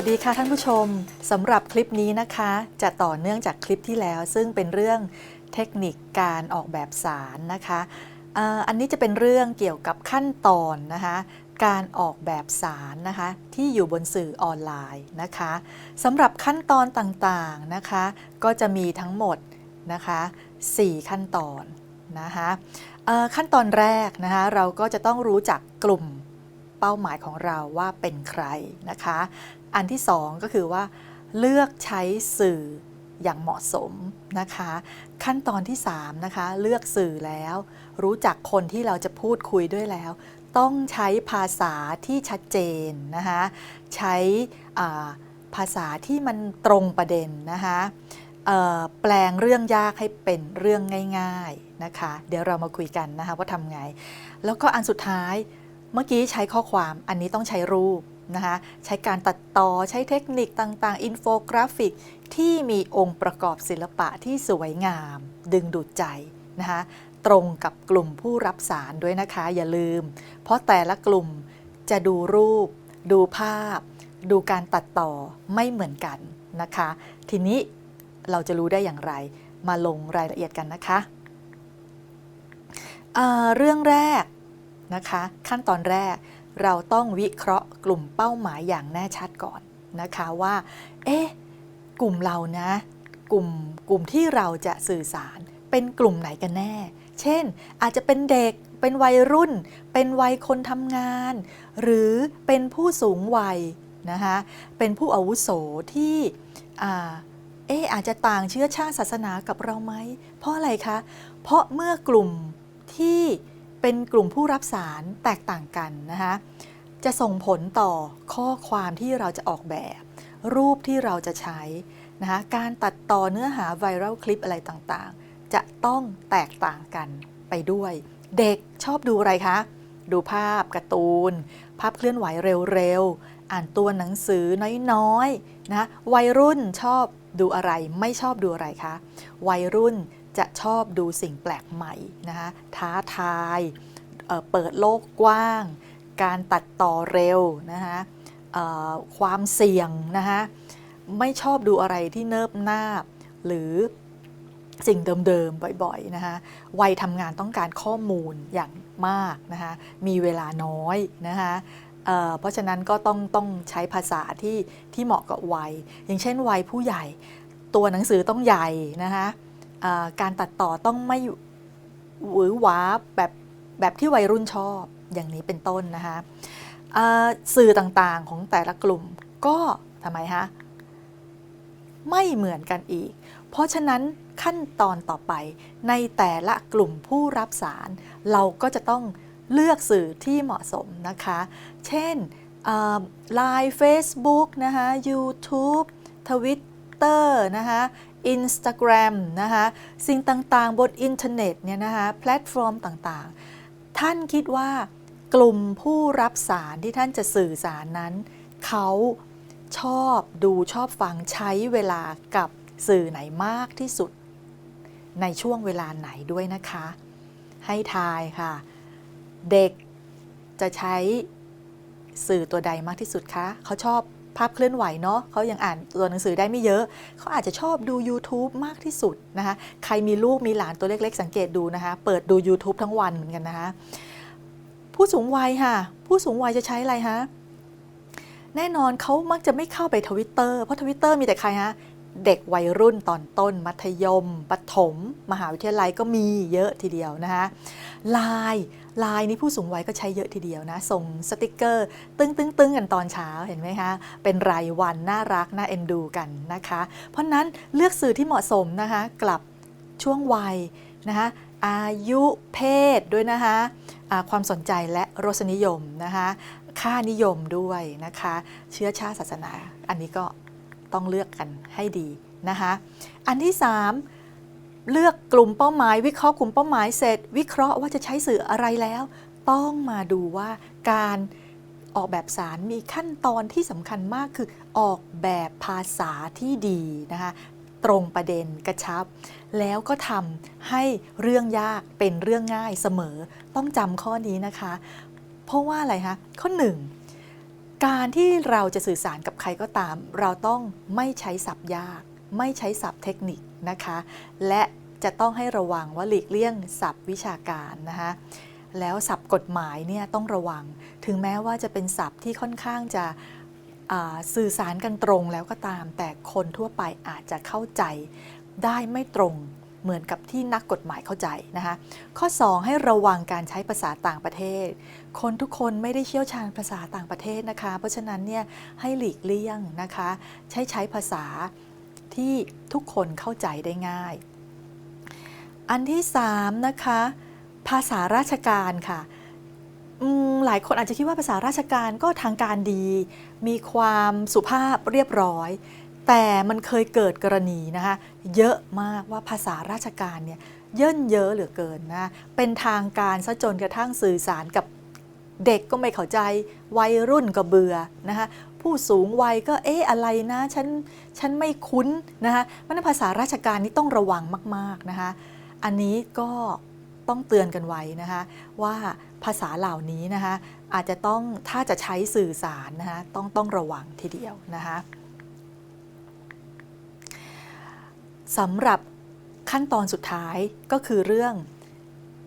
สวัสดีค่ะท่านผู้ชมสำหรับคลิปนี้นะคะ จะต่อเนื่องจากคลิปที่แล้ว ซึ่งเป็นเรื่องเทคนิคการออกแบบสารนะคะอันนี้จะเป็นเรื่องเกี่ยวกับขั้นตอนนะคะการออกแบบสารนะคะที่อยู่บนสื่อออนไลน์นะคะสำหรับขั้นตอนต่างๆนะคะ ก็จะมีทั้งหมดนะคะ4ขั้นตอนนะคะขั้นตอนแรกนะคะเราก็จะต้องรู้จักกลุ่มเป้าหมายของเราว่าเป็นใครนะคะ อันที่สองก็คือว่า เลือกใช้สื่ออย่างเหมาะสมนะคะ ขั้นตอนที่3นะคะเลือกสื่อแล้ว รู้จักคนที่เราจะพูดคุยด้วยแล้ว ต้องใช้ภาษาที่ชัดเจนนะคะใช้ภาษาที่มันตรงประเด็นนะคะแปลงเรื่องยากให้เป็นเรื่องง่าย ๆนะคะ เดี๋ยวเรามาคุยกันนะคะว่าทำไง แล้วก็อันสุดท้ายเมื่อกี้ใช้ข้อความอันนี้ต้องใช้รูป นะคะใช้การตัดต่อใช้เทคนิคต่างๆ อินโฟกราฟิกที่มีองค์ประกอบศิลปะที่สวยงาม ดึงดูดใจนะคะตรงกับกลุ่มผู้รับสารด้วยนะคะ อย่าลืม เพราะแต่ละกลุ่มจะดูรูป ดูภาพ ดูการตัดต่อไม่เหมือนกันนะคะ ทีนี้เราจะรู้ได้อย่างไร มาลงรายละเอียดกันนะคะเเรื่องแรกนะคะ ขั้นตอนแรก เราต้องวิเคราะห์กลุ่มเป้าหมายอย่างแน่ชัดก่อนนะคะว่า เอ๊ะ กลุ่มเรานะ กลุ่มกลุ่มที่เราจะสื่อสารเป็นกลุ่มไหนกันแน่ เช่น อาจจะเป็นเด็ก เป็นวัยรุ่น เป็นวัยคนทำงาน หรือเป็นผู้สูงวัยนะคะ เป็นผู้อาวุโสที่อาเอ๊ะอาจจะต่างเชื้อชาติศาสนากับเราไหม เพราะอะไรคะ เพราะเมื่อกลุ่มที่ เป็นกลุ่มผู้รับสารแตกต่างกันนะคะจะส่งผลต่อข้อความที่เราจะออกแบบ รูปที่เราจะใช้นะคะการตัดต่อเนื้อหาไวรัลคลิปอะไรต่างๆ จะต้องแตกต่างกันไปด้วย เด็กชอบดูอะไรคะ ดูภาพการ์ตูน ภาพเคลื่อนไหวเร็วๆ อ่านตัวหนังสือน้อยๆนะวัยรุ่นชอบดูอะไรไม่ชอบดูอะไรคะ วัยรุ่น จะชอบดูสิ่งแปลกใหม่นะคะท้าทายเเปิดโลกกว้าง การตัดต่อเร็วนะคะความเสี่ยงนะคะไม่ชอบดูอะไรที่เนิบนาบ หรือสิ่งเดิมๆ บ่อยๆ นะคะวัยทำงานต้องการข้อมูลอย่างมากนะคะมีเวลาน้อยนะคะเเพราะฉะนั้นก็ต้องต้องใช้ภาษาที่ที่เหมาะกับวัย อย่างเช่นวัยผู้ใหญ่ ตัวหนังสือต้องใหญ่นะคะ การตัดต่อต้องไม่หวือหวาแบบแบบที่วัยรุ่นชอบอย่างนี้เป็นต้นนะคะสื่อต่างๆของแต่ละกลุ่มก็ทำไมฮะไม่เหมือนกันอีก เพราะฉะนั้นขั้นตอนต่อไปในแต่ละกลุ่มผู้รับสาร เราก็จะต้องเลือกสื่อที่เหมาะสมนะคะ เช่นไลน์เฟซบุ๊กนะคะ YouTube Twitter นะคะ Instagram นะคะสิ่งต่างๆ บนอินเทอร์เน็ตเนี่ยนะคะแพลตฟอร์มต่างๆ ท่านคิดว่ากลุ่มผู้รับสารที่ท่านจะสื่อสารนั้น เขาชอบดูชอบฟังใช้เวลากับสื่อไหนมากที่สุด ในช่วงเวลาไหนด้วยนะคะ ให้ทายค่ะ เด็กจะใช้สื่อตัวใดมากที่สุดคะเขาชอบ ภาพเคลื่อนไหวเนาะเขายังอ่านตัวหนังสือได้ไม่เยอะ เขาอาจจะชอบดู YouTube มากที่สุดนะคะ ใครมีลูกมีหลานตัวเล็กๆ สังเกตดูนะคะ เปิดดู YouTube ทั้งวันเหมือนกันนะคะ ผู้สูงวัยค่ะ ผู้สูงวัยจะใช้อะไรฮะ แน่นอนเขามักจะไม่เข้าไปทวิตเตอร์เพราะทวิตเตอร์มีแต่ใครฮะเด็กวัยรุ่นตอนต้น มัธยมปฐมมหาวิทยาลัยก็มีเยอะทีเดียวนะคะไลน์ ไลน์นี่ผู้สูงวัยก็ใช้เยอะทีเดียวนะ ส่งสติกเกอร์ ตึ้งตึ้งตึ้งกันตอนเช้าเห็นไหมคะ เป็นรายวันน่ารัก น่าเอ็นดูกันนะคะ เพราะนั้นเลือกสื่อที่เหมาะสมนะคะ กลับช่วงวัยนะคะอายุเพศด้วยนะคะอ่าความสนใจและรสนิยมนะคะ ค่านิยมด้วยนะคะ เชื้อชาติศาสนา อันนี้ก็ต้องเลือกกันให้ดีนะคะ อันที่ 3 เลือกกลุ่มเป้าหมาย วิเคราะห์กลุ่มเป้าหมายเสร็จ วิเคราะห์ว่าจะใช้สื่ออะไรแล้ว ต้องมาดูว่าการออกแบบสารมีขั้นตอนที่สำคัญมากคือออกแบบภาษาที่ดีนะคะตรงประเด็นกระชับ แล้วก็ทำให้เรื่องยากเป็นเรื่องง่ายเสมอ ต้องจำข้อนี้นะคะ เพราะว่าอะไรคะข้อหนึ่งการที่เราจะสื่อสารกับใครก็ตาม เราต้องไม่ใช้ศัพท์ยาก ไม่ใช้ศัพท์เทคนิคนะคะ และ จะต้องให้ระวังว่าหลีกเลี่ยงศัพท์วิชาการนะคะแล้วศัพท์กฎหมายเนี่ยต้องระวัง ถึงแม้ว่าจะเป็นศัพท์ที่ค่อนข้างจะสื่อสารกันตรงแล้วก็ตาม แต่คนทั่วไปอาจจะเข้าใจได้ไม่ตรงเหมือนกับที่นักกฎหมายเข้าใจนะคะ ข้อ 2 ให้ระวังการใช้ภาษาต่างประเทศ คนทุกคนไม่ได้เชี่ยวชาญภาษาต่างประเทศนะคะ เพราะฉะนั้นเนี่ยให้หลีกเลี่ยงนะคะ ใช้ใช้ภาษาที่ทุกคนเข้าใจได้ง่าย อันที่3นะคะ ภาษาราชการค่ะหลายคนอาจจะคิดว่าภาษาราชการก็ทางการดี มีความสุภาพเรียบร้อย แต่มันเคยเกิดกรณีนะคะเยอะมากว่าภาษาราชการเนี่ยเยินเยอะเหลือเกินนะเป็นทางการซะจนกระทั่งสื่อสารกับเด็กก็ไม่เข้าใจวัยรุ่นก็เบื่อนะคะผู้สูงวัยก็เอ๊ะอะไรนะฉันฉันไม่คุ้นนะคะมันภาษาราชการนี่ต้องระวังมากๆนะคะ อันนี้ก็ต้องเตือนกันไว้นะคะว่าภาษาเหล่านี้นะคะอาจจะต้องถ้าจะใช้สื่อสารนะคะต้องต้องระวังทีเดียวนะคะสำหรับขั้นตอนสุดท้ายก็คือเรื่อง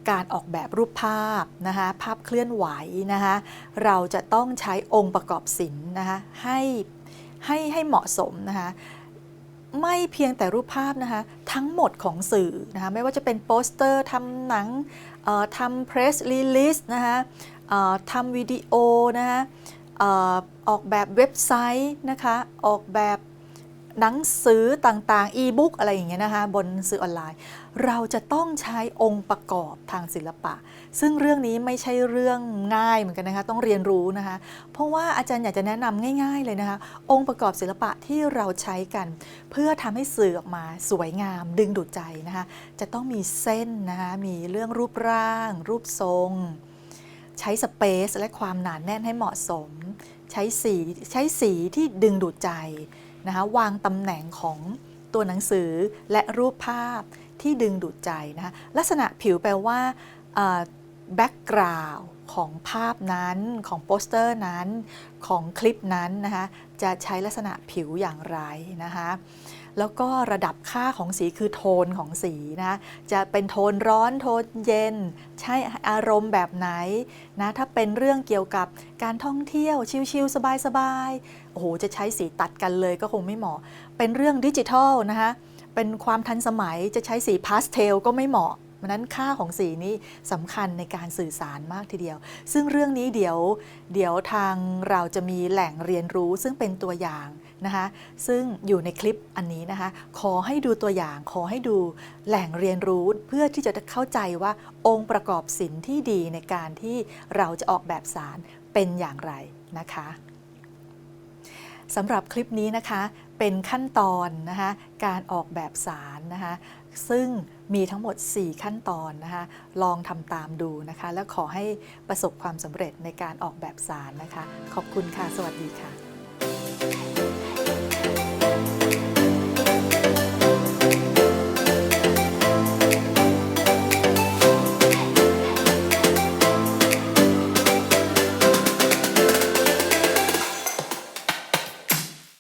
การออกแบบรูปภาพนะคะภาพเคลื่อนไหวนะคะเราจะต้องใช้องค์ประกอบศิลป์นะคะให้ให้ให้เหมาะสมนะคะ ไม่เพียงแต่รูปภาพนะคะทั้งหมดของสื่อนะคะไม่ว่าจะเป็นโปสเตอร์ทำหนังทำเพรสรีลิสนะคะทำวิดีโอนะคะออกแบบเว็บไซต์นะคะออกแบบ หนังสือต่างๆ อีบุ๊กอะไรอย่างเงี้ยนะคะบนสื่อออนไลน์ เราจะต้องใช้องค์ประกอบทางศิลปะ ซึ่งเรื่องนี้ไม่ใช่เรื่องง่ายเหมือนกันนะคะ ต้องเรียนรู้นะคะ เพราะว่าอาจารย์อยากจะแนะนำง่าย ๆเลยนะคะ องค์ประกอบศิลปะที่เราใช้กัน เพื่อทำให้สื่อออกมาสวยงาม ดึงดูดใจนะคะ จะต้องมีเส้นนะคะ มีเรื่องรูปร่าง รูปทรง ใช้สเปซและความหนานแน่นให้เหมาะสม ใช้สีใช้สีที่ดึงดูดใจ นะคะวางตำแหน่งของตัวหนังสือและรูปภาพที่ดึงดูดใจนะคะลักษณะผิวแปลว่าแบ็กกราวด์ของภาพนั้นของโปสเตอร์นั้นของคลิปนั้นนะคะจะใช้ลักษณะผิวอย่างไรนะคะ แล้วก็ระดับค่าของสีคือโทนของสีนะจะเป็นโทนร้อนโทนเย็น ใช้อารมณ์แบบไหนนะถ้าเป็นเรื่องเกี่ยวกับการท่องเที่ยวชิลๆสบายๆโอ้โหจะใช้สีตัดกันเลยก็คงไม่เหมาะ เป็นเรื่องดิจิทัลนะคะเป็นความทันสมัยจะใช้สีพาสเทลก็ไม่เหมาะเพราะนั้นค่าของสีนี้สำคัญในการสื่อสารมากทีเดียว ซึ่งเรื่องนี้เดี๋ยวเดี๋ยวทางเราจะมีแหล่งเรียนรู้ซึ่งเป็นตัวอย่าง นะคะซึ่งอยู่ในคลิปอันนี้นะคะ ขอให้ดูตัวอย่างขอให้ดูแหล่งเรียนรู้เพื่อที่จะเข้าใจว่าองค์ประกอบศิลป์ที่ดีในการที่เราจะออกแบบสารเป็นอย่างไรนะคะสำหรับคลิปนี้นะคะเป็นขั้นตอนนะคะการออกแบบสารนะคะซึ่งมีทั้งหมด 4 ขั้นตอนนะคะลองทำตามดูนะคะ แล้วขอให้ประสบความสำเร็จในการออกแบบสารนะคะ ขอบคุณค่ะ สวัสดีค่ะ